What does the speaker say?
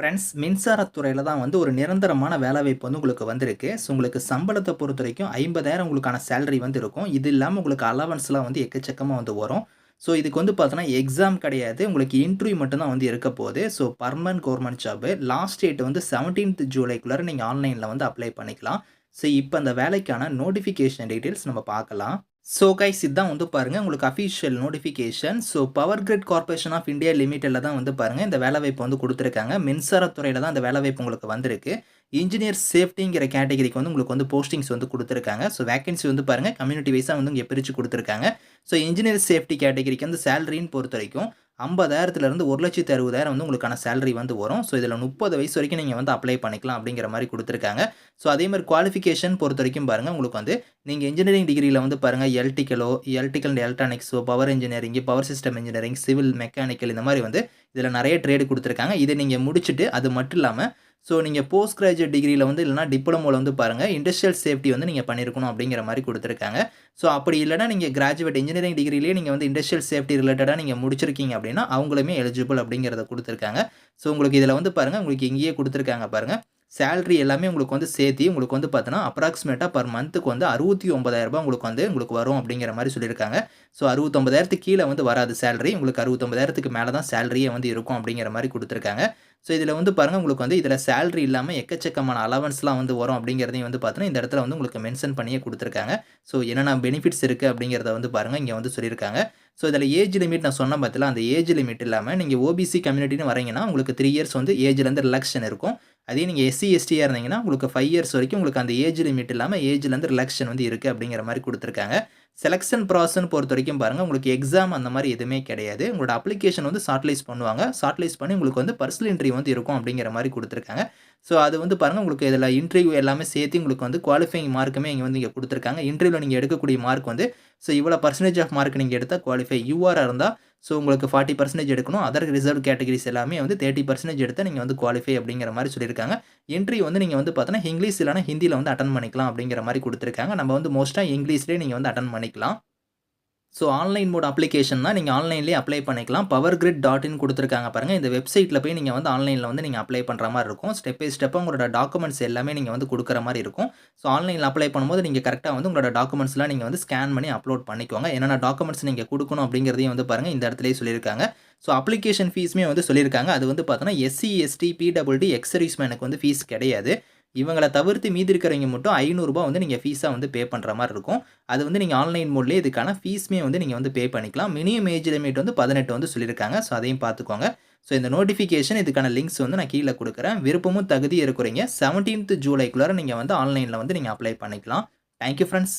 Friends மின்சாரத்துறையில் தான் வந்து ஒரு நிரந்தரமான வேலைவாய்ப்பு வந்து உங்களுக்கு வந்திருக்கு. ஸோ உங்களுக்கு சம்பளத்தை பொறுத்த வரைக்கும் ஐம்பதாயிரம் உங்களுக்கான சேலரி வந்து இருக்கும். இது இல்லாமல் உங்களுக்கு அலவன்ஸ்லாம் வந்து எக்கச்சக்கமாக வந்து வரும். ஸோ இதுக்கு வந்து பார்த்தோன்னா எக்ஸாம் கிடையாது. உங்களுக்கு இன்டர்வியூ மட்டும்தான் வந்து இருக்க போகுது. So permanent government job last date வந்து செவன்டீன்த் ஜூலைக்குள்ளே நீங்கள் ஆன்லைனில் வந்து அப்ளை பண்ணிக்கலாம். ஸோ இப்போ அந்த வேலைக்கான நோட்டிஃபிகேஷன் டீட்டெயில்ஸ் நம்ம பார்க்கலாம். ஸோ கைஸ் இதுதான் வந்து பாருங்கள் உங்களுக்கு official notification so power grid corporation of India லிமிட்டடில் தான் வந்து பாருங்கள் இந்த வேலைவாய்ப்பு வந்து கொடுத்துருக்காங்க. மின்சாரத்துறையில் தான் இந்த வேலைவாய்ப்பு உங்களுக்கு வந்திருக்கு. இன்ஜினியர் சேஃப்டிங்கிற கேட்டகரிக்கு வந்து உங்களுக்கு வந்து போஸ்டிங்ஸ் வந்து கொடுத்துருக்காங்க. ஸோ வேகன்சி வந்து பாருங்கள் கம்யூனிட்டி வைஸாக வந்து இங்கே பிரித்து கொடுத்துருக்காங்க. ஸோ இன்ஜினியர் சேஃப்டி கேட்டகரிக்கு வந்து சேலரின்னு பொறுத்த வரைக்கும் ஐம்பதாயிரத்துலேருந்து ஒரு லட்சத்து அறுபதாயிரம் வந்து உங்களுக்கான சேலரி வந்து வரும். ஸோ இதில் முப்பது வயசு வரைக்கும் நீங்கள் வந்து அப்ளை பண்ணிக்கலாம் அப்படிங்கிற மாதிரி கொடுத்துருக்காங்க. ஸோ அதே மாதிரி குவாலிஃபிகேஷன் பொறுத்த வரைக்கும் பாருங்கள் உங்களுக்கு வந்து நீங்கள் இன்ஜினியரிங் டிகிரியில் வந்து பாருங்கள் எலக்ட்ரிக்கலோ electrical எலக்ட்ரானிக்ஸோ power engineering power system engineering civil mechanical இந்த மாதிரி வந்து இதில் நிறைய ட்ரேடு கொடுத்துருக்காங்க. இதை நீங்கள் முடிச்சுட்டு அது மட்டும் இல்லாமல் ஸோ நீங்கள் போஸ்ட் கிராஜுவேட் டிகிரியில் வந்து இல்லைனா டிப்ளமோவில் வந்து பாருங்கள் இண்டஸ்ட்ரியல் சேஃப்டி வந்து நீங்கள் பண்ணியிருக்கணும் அப்படிங்கிற மாதிரி கொடுத்துருக்காங்க. ஸோ அப்படி இல்லைனா நீங்கள் கிராஜுவேட் இன்ஜினியரிங் டிகிரிலேயே நீங்கள் வந்து இண்டஸ்ட்ரியல் சேஃப்டி ரிலேட்டடாக நீங்கள் முடிச்சிருக்கீங்க அப்படின்னா அவங்களுமே எலிஜிபிள் அப்படிங்கிறத கொடுத்துருக்காங்க. ஸோ உங்களுக்கு இதில் வந்து பாருங்கள் உங்களுக்கு இங்கேயே கொடுத்துருக்காங்க பாருங்கள் சேல்ரி எல்லாமே உங்களுக்கு வந்து சேர்த்தி உங்களுக்கு வந்து பார்த்தோன்னா அப்ராக்சிமேட்டாக பர் மந்த்துக்கு வந்து அறுபத்தி ஒன்பதாயிரரூபா உங்களுக்கு வந்து உங்களுக்கு வரும் அப்படிங்கிற மாதிரி சொல்லியிருக்காங்க. ஸோ அறுபத்தொம்பதாயிரத்துக்கு கீழே வந்து வராது சேலரி உங்களுக்கு அறுபத்தொம்பதாயிரத்துக்கு மேலே தான் சேலரியே வந்து இருக்கும் அப்படிங்கிற மாதிரி கொடுத்துருக்காங்க. ஸோ இதில் வந்து பாருங்கள் உங்களுக்கு வந்து இதில் சேலரி இல்லாமல் எக்கச்சக்கமான அலவன்ஸ்லாம் வந்து வரும் அப்படிங்கிறதையும் வந்து பார்த்தோன்னா இந்த இடத்துல வந்து உங்களுக்கு மென்ஷன் பண்ணியே கொடுத்துருக்காங்க. ஸோ என்னென்ன பெனிஃபிட்ஸ் இருக்குது அப்படிங்கிறத வந்து பாருங்கள் இங்கே வந்து சொல்லியிருக்காங்க. ஸோ இதில் ஏஜ் லிமிட் நான் சொன்ன பார்த்தல அந்த ஏஜ் லிமிட் இல்லாமல் நீங்கள் ஓபிசி கம்யூனிட்டின்னு வரீங்கன்னா உங்களுக்கு த்ரீ இயர்ஸ் வந்து ஏஜ்லேருந்து ரிலாக்ஷன் இருக்கும். அதே நீங்கள் எஸ்சி எஸ்டியாக இருந்தீங்கன்னா உங்களுக்கு ஃபைவ் இயர்ஸ் வரைக்கும் உங்களுக்கு அந்த ஏஜ் லிமிட் இல்லாமல் ஏஜ்லேருந்து ரிலாக்ஷன் வந்து இருக்குது அப்படிங்கிற மாதிரி கொடுத்துருக்காங்க. செலெக்ஷன் ப்ராசஸ்ன்னு பொறுத்த வரைக்கும் பாருங்கள் உங்களுக்கு எக்ஸாம் அந்த மாதிரி எதுவுமே கிடையாது. உங்களோட அப்ளிகேஷன் வந்து ஷார்ட்லைஸ் பண்ணுவாங்க. ஷார்ட்லைஸ் பண்ணி உங்களுக்கு வந்து பர்சனல் இன்டர்வியூ வந்து இருக்கும் அப்படிங்கிற மாதிரி கொடுத்துருக்காங்க. ஸோ அது வந்து பாருங்கள் உங்களுக்கு இதில் இன்டர்வியூ எல்லாமே சேர்த்து உங்களுக்கு வந்து குவாலிஃபைங் மார்க்குமே இங்கே வந்து இங்கே கொடுத்துருக்காங்க. இன்டர்வியூவில் நீங்கள் எடுக்கக்கூடிய மார்க் வந்து ஸோ இவ்வளோ பர்சன்டேஜ் ஆஃப் மார்க் நீங்கள் எடுத்தால் குவாலிஃபை யூஆராக இருந்தால் ஸோ உங்களுக்கு ஃபார்ட்டி பர்சன்டேஜ் எடுக்கணும். அதர் ரிசர்வ் கேட்டகரிஸ் எல்லாமே வந்து தேர்ட்டி பர்சன்டேஜ் எடுத்தால் நீங்கள் வந்து குவாலிஃபை அப்படிங்கிற மாதிரி சொல்லியிருக்காங்க. என்ட்ரி வந்து நீங்கள் வந்து பார்த்தோன்னா இங்கிலீஷ் இல்லைனா ஹிந்தியில் வந்து அட்டன் பண்ணிக்கலாம் அப்படிங்கிற மாதிரி கொடுத்துருக்காங்க. நம்ம வந்து மோஸ்ட்டாக இங்கிலீஷ்லேயே நீங்கள் வந்து அட்டன் பண்ணிக்கலாம். ஸோ ஆன்லைன் மோட் அப்ளிகேஷன் தான் நீங்கள் ஆன்லைன்லேயே அப்ளை பண்ணிக்கலாம். பவர் கிரிட் டாட் இன் கொடுத்துருக்காங்க பாருங்கள் இந்த வெப்சைட்டில் போய் நீங்கள் வந்து ஆன்லைனில் வந்து நீங்கள் அப்ளை பண்ணுற மாதிரி இருக்கும். ஸ்டெப் பை ஸ்டெப்பாக உங்களோட டாக்குமெண்ட்ஸ் எல்லாமே நீங்கள் வந்து கொடுக்குற மாதிரி இருக்கும். ஸோ ஆன்லைனில் அப்ளை பண்ணும்போது நீங்கள் கரெக்டாக வந்து உங்களோட டாக்குமெண்ட்ஸ்லாம் நீங்கள் வந்து ஸ்கேன் பண்ணி அப்லோட் பண்ணிக்கோங்க. என்னென்ன டாக்குமெண்ட்ஸ் நீங்கள் கொடுக்கணும் அப்படிங்கிறதையும் வந்து பாருங்கள் இந்த இடத்துலேயே சொல்லியிருக்காங்க. ஸோ அப்ளிகேஷன் ஃபீஸுமே வந்து சொல்லியிருக்காங்க. அது வந்து பார்த்தோன்னா எஸ்சி எஸ்டி பிடபிள்டி எக்ஸர்வீஸ்மேனுக்கு வந்து ஃபீஸ் கிடையாது. இவங்களை தவிர்த்து மீதி இருக்கிறவங்க மட்டும் ஐநூறுரூபா வந்து நீங்கள் ஃபீஸாக வந்து பே பண்ணுற மாதிரி இருக்கும். அது வந்து நீங்கள் ஆன்லைன் மோட்லேயே இதுக்கான ஃபீஸுமே வந்து நீங்கள் வந்து பே பண்ணிக்கலாம். மினிமம் ஏஜ் லிமிட் வந்து பதினெட்டு வந்து சொல்லியிருக்காங்க. ஸோ அதையும் பார்த்துக்கோங்க. ஸோ இந்த நோட்டிஃபிகேஷன் இதுக்கான லிங்க்ஸ் வந்து நான் கீழே கொடுக்குறேன். விருப்பமும் தகுதி இருக்கிறீங்க. செவன்டீன்த் ஜூலைக்குள்ளார நீங்கள் வந்து ஆன்லைனில் வந்து நீங்கள் அப்ளை பண்ணிக்கலாம். Thank you friends